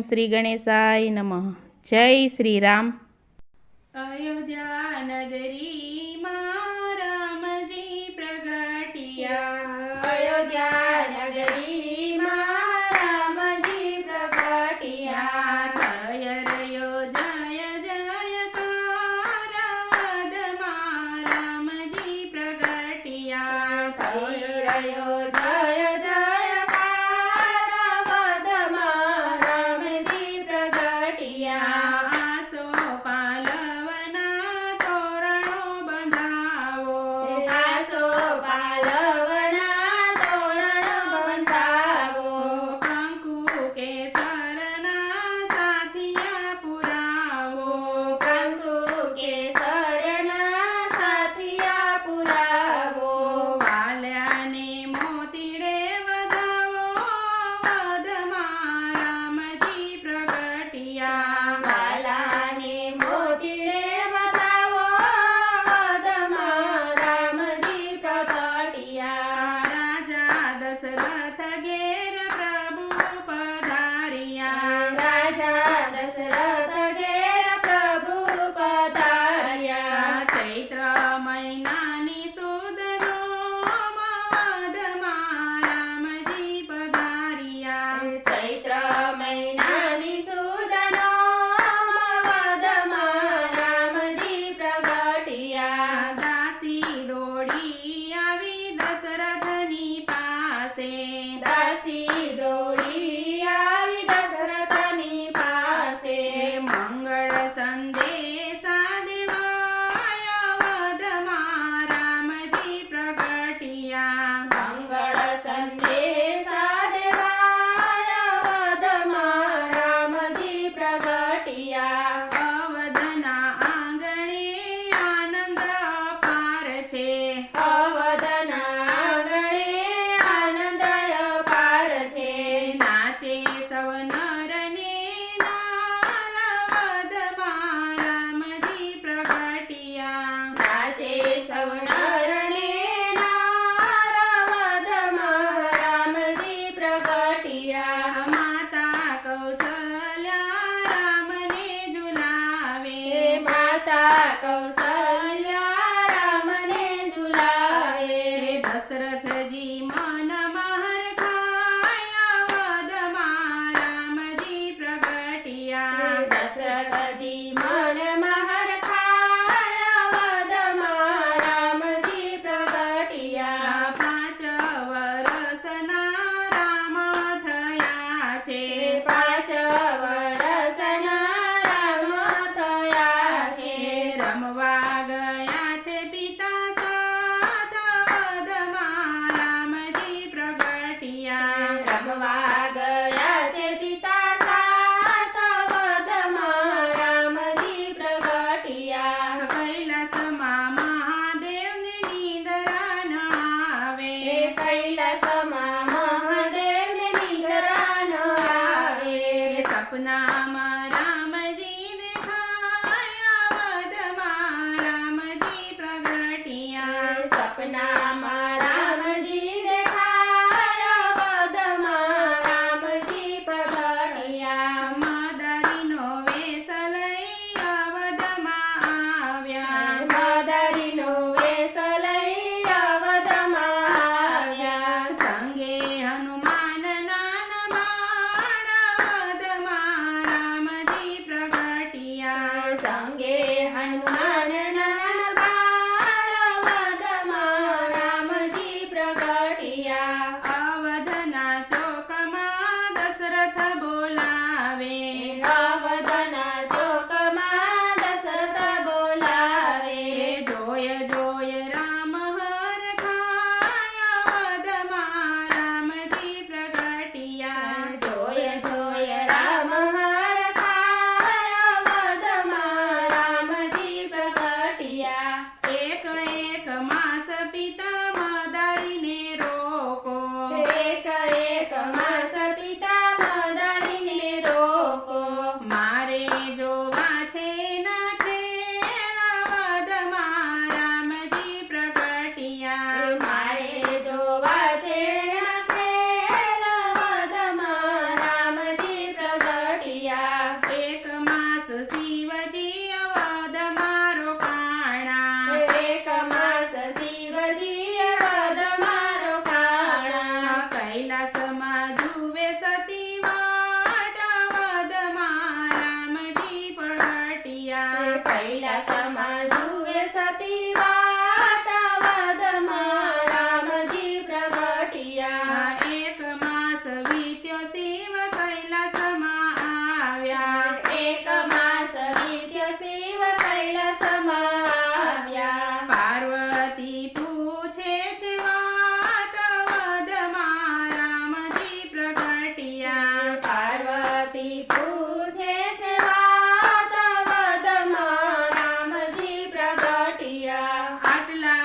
ઓમ શ્રી ગણેશાય નમઃ. જય શ્રી રામ. અયોધ્યા નગરી રામજી પ્રગટિયા. અયોધ્યા નગરી રામજી પ્રગટિયા જય રયો જય જય કારવદ રામજી પ્રગટિયા. જય રયો સપનામાં habla